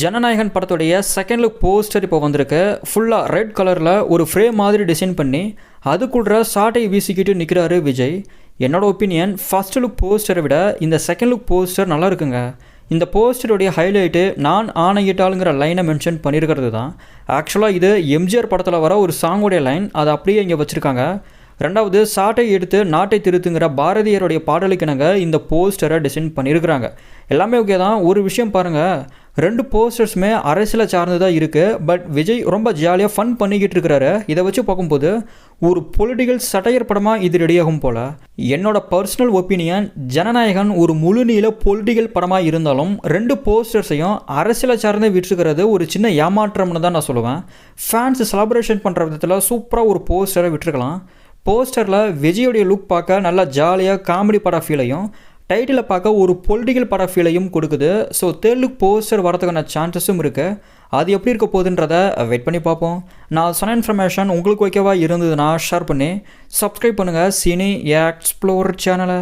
ஜனநாயகன் படத்துடைய second look poster இப்போ வந்திருக்கு. ஃபுல்லாக ரெட் கலரில் ஒரு ஃப்ரேம் மாதிரி டிசைன் பண்ணி அதுக்குள்ள சாட்டை வீசிக்கிட்டு நிற்கிறாரு விஜய். என்னோட ஒப்பீனியன் ஃபர்ஸ்ட் லுக் போஸ்டரை விட இந்த செகண்ட் லுக் போஸ்டர் நல்லா இருக்குங்க. இந்த போஸ்டருடைய ஹைலைட்டு நான் ஆணையிட்டாளுங்கிற லைனை மென்ஷன் பண்ணியிருக்கிறது தான் ஆக்சுவலாக இது எம்ஜிஆர் படத்தில் வர ஒரு சாங்குடைய லைன் அதை அப்படியே இங்கே வச்சுருக்காங்க. ரெண்டாவது சாட்டை எடுத்து நாட்டை திருத்துங்கிற பாரதியருடைய பாடலுக்கிணங்க இந்த போஸ்டரை டிசைன் பண்ணியிருக்கிறாங்க எல்லாமே ஓகே தான். ஒரு விஷயம் பாருங்கள் ரெண்டு போஸ்டர்ஸுமே அரசியலை சார்ந்து தான் இருக்குது பட் விஜய் ரொம்ப ஜாலியாக ஃபன் பண்ணிக்கிட்டு இருக்கிறாரு. இதை வச்சு பார்க்கும்போது ஒரு பொலிட்டிக்கல் சட்டையர் படமாக இது ரெடியாகும் போல். என்னோட பர்சனல் ஒப்பீனியன் ஜனநாயகன் ஒரு முழுநீள பொலிட்டிக்கல் படமாக இருந்தாலும் ரெண்டு போஸ்டர்ஸையும் அரசியலை சார்ந்து விட்டுருக்கிறது ஒரு சின்ன ஏமாற்றம்னு தான் நான் சொல்லுவேன். ஃபேன்ஸ் செலப்ரேஷன் பண்ணுற விதத்தில் சூப்பராக ஒரு போஸ்டரை விட்டுருக்கலாம். போஸ்டரில் விஜயோடைய லுக் பார்க்க நல்லா ஜாலியாக காமெடி பட ஃபீலையும் டைட்டிலை பார்க்க ஒரு பொலிட்டிக்கல் பட ஃபீலையும் கொடுக்குது. ஸோ தெலுங்கு லுக் போஸ்டர் வரதுக்கான சான்சஸும் இருக்குது அது எப்படி இருக்க போகுதுன்றத வெயிட் பண்ணி பார்ப்போம். நான் சொன்ன இன்ஃபர்மேஷன் உங்களுக்கு ஓகேவா இருந்ததுன்னா ஷேர் பண்ணி சப்ஸ்கிரைப் பண்ணுங்கள் சினி எக்ஸ்ப்ளோர் சேனலை